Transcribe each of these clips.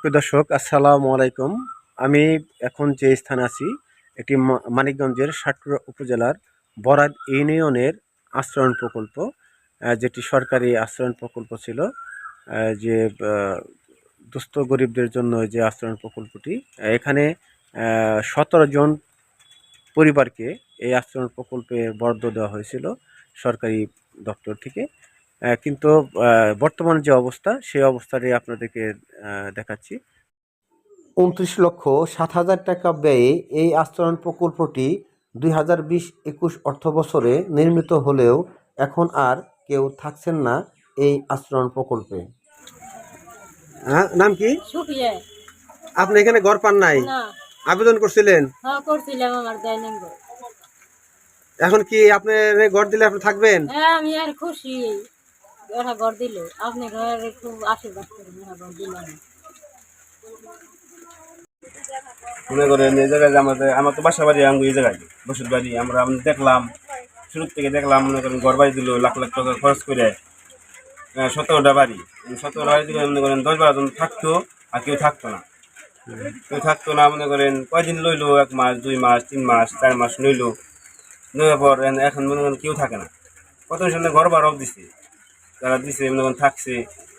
প্রিয় দর্শক, আসসালামু আলাইকুম। আমি এখন যে স্থানে আছি মা- মানিকগঞ্জের সাটুরা উপজেলার বরাদ ইউনিয়নের আশ্রয়ণ প্রকল্প যেটি সরকারি আশ্রয়ণ প্রকল্প ছিল যে দুস্থ গরিবদের জন্য যে আশ্রয়ণ প্রকল্পটি, এখানে সতেরো জন পরিবারকে এই আশ্রয়ণ প্রকল্পে বরাদ্দ দেওয়া হয়েছিল সরকারি দপ্তর থেকে। কিন্তু বর্তমান যে অবস্থা সেই অবস্থাটি আপনাদেরকে দেখাচ্ছি। উনত্রিশ লক্ষ সাত হাজার টাকা ব্যয়ে এই আশ্রয়ণ প্রকল্পটি দুই হাজার বিশ একুশ অর্থ বছরে নির্মিত হলেও এখন আর কেউ থাকছেন না এই আশ্রয়ণ প্রকল্পে। হ্যাঁ নাম কি? আপনি এখানে ঘর পান নাই? আবেদন করছিলেন? হ্যাঁ করছিলাম আমার ডাইনিং ঘর। এখন কি আপনি ঘর দিলে আপনি থাকবেন? হ্যাঁ আমি আর খুশি। ওরা ঘর দিল। আপনি ঘরে খুব আশীর্বাদ করেন, ওরা ঘর দিল মনে করেন, এই জায়গায় আমাদের, আমার তো বাসা বাড়ি আঙ্গু এই জায়গায় বসত বাড়ি, আমরা আমি দেখলাম শুরু থেকে দেখলাম, মনে করেন, ঘর বাড়ি দিল, লাখ লাখ টাকা খরচ করে সতেরোটা বাড়ি। সতেরোটা বাড়ি দিলে মনে করেন দশ বারো জন থাকতো, আর কেউ থাকতো না। কেউ থাকতো না, মনে করেন, কয়দিন লইলো, এক মাস, দুই মাস, তিন মাস, চার মাস লইলো। নেওয়ার পর এখন মনে করেন কেউ থাকে না। কত সামনে ঘর বারও দিছে। যারা দিছে মনে করেন থাকছে।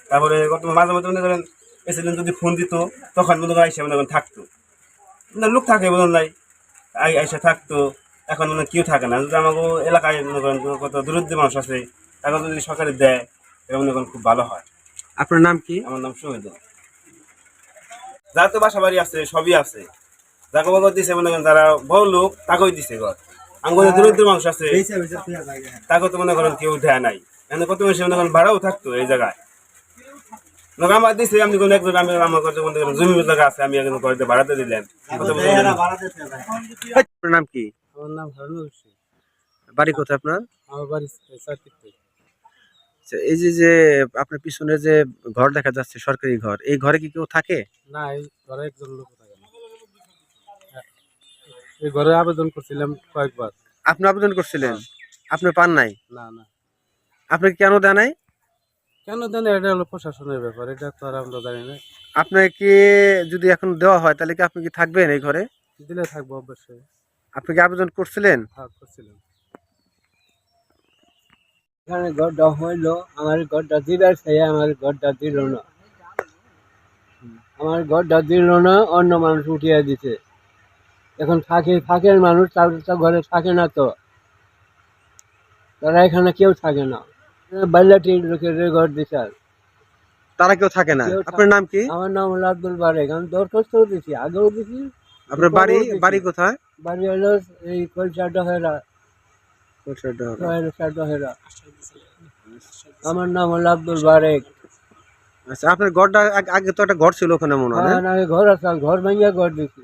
তারপরে কত মাঝে মাঝে মনে করেন এসে যদি ফোন দিত তখন মনে করেন আইসা মনে করেন থাকতো। না লোক থাকে বলুন নাই আই আইসা থাকতো। এখন মনে কেউ থাকে না। যদি আমাকে এলাকায় মনে করেন কত দূরত্ব মানুষ আছে এখন যদি সরকারে দেয় তাহলে মনে করেন খুব ভালো হয়। আপনার নাম কি? আমার নাম শহীদ যার তো বাসা বাড়ি আছে সবই আছে। যাকে বাবা দিছে মনে করেন যারা বড় লোক তাকেই দিছে ঘর। আমার দূরত্ব মানুষ আছে তাকে তো মনে করেন কেউ দেয় নাই। এখানে কত বেশি মনে করেন ভাড়াও থাকতো এই জায়গায়। আমার দিছে আমি কোনো একজন আমি আমার কাছে জমি জায়গা আছে আমি এখন ঘরে ভাড়াতে দিলেন। কত বছর ধরে। আপনার নাম কি? আমার নাম বাড়ি কোথায় আপনার? আমার বাড়ি আচ্ছা, এই যে যে আপনার পিছনে যে ঘর দেখা যাচ্ছে সরকারি ঘর এই ঘরে কি কেউ থাকে? না এই ঘরে একজন লোক থাকে না। এই ঘরে আবেদন করছিলাম কয়েকবার। আপনি আবেদন করছিলেন? আপনি পান নাই? না না। আপনাকে কেন দেয় নাই? কেন জানি এটা হলো প্রশাসনের ব্যাপার এটা তো আর আমরা জানি না। আপনাকে যদি এখন দেওয়া হয় তাহলে কি আপনি কি থাকবেন এই ঘরে? দিলে থাকব অবশ্যই। আপনি কি আবেদন করছিলেন? হ্যাঁ করছিলাম। এখানে ঘরটা হইল আমার ঘরটা দিবার সেই আমার ঘরটা দিল না। আমার ঘরটা দিল না অন্য মানুষ উঠিয়ে দিছে। এখন থাকে থাকের মানুষ তার তো ঘরে থাকে না তো। তারা এখানে কেউ থাকে না। বাইলাটি লোকের ঘর দিছে আর। তারা কেউ থাকে না। আপনার নাম কি? আমার নাম হলো আব্দুল বারেক। আমি দরখাস্ত দিছি আগেও দিছি। আপনার বাড়ি বাড়ি কোথায়? বাড়ি হলো এই কলচা ডহেরা। ডহেরা। ডহেরা। আমার নাম হলো আব্দুল বারেক। আচ্ছা আপনার ঘরটা আগে তো একটা ঘর ছিল ওখানে মনে হয় না? হ্যাঁ আগে ঘর আছে ঘর ভেঙে ঘর দিছি।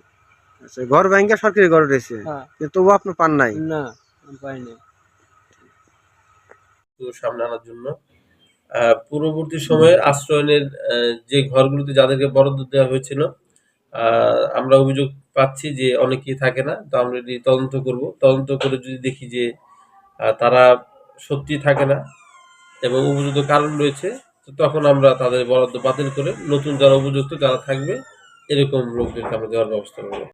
আচ্ছা ঘর ব্যাংকে সরকারি ঘর রয়েছে। হ্যাঁ। কিন্তু তবুও আপনি পান নাই? না তো সামনে আনার জন্য। পূর্ববর্তী সময়ে আশ্রয়নের যে ঘরগুলোতে যাদেরকে বরাদ্দ দেওয়া হয়েছিল আমরা অভিযোগ পাচ্ছি যে অনেকেই থাকে না, তো আমরা এটি তদন্ত করব। তদন্ত করে যদি দেখি যে তারা সত্যি থাকে না এবং উপযুক্ত কারণ রয়েছে, তো তখন আমরা তাদের বরাদ্দ বাতিল করে নতুন যারা উপযুক্ত যারা থাকবে, এরকম লোকদেরকে আমরা দেওয়ার ব্যবস্থা করব।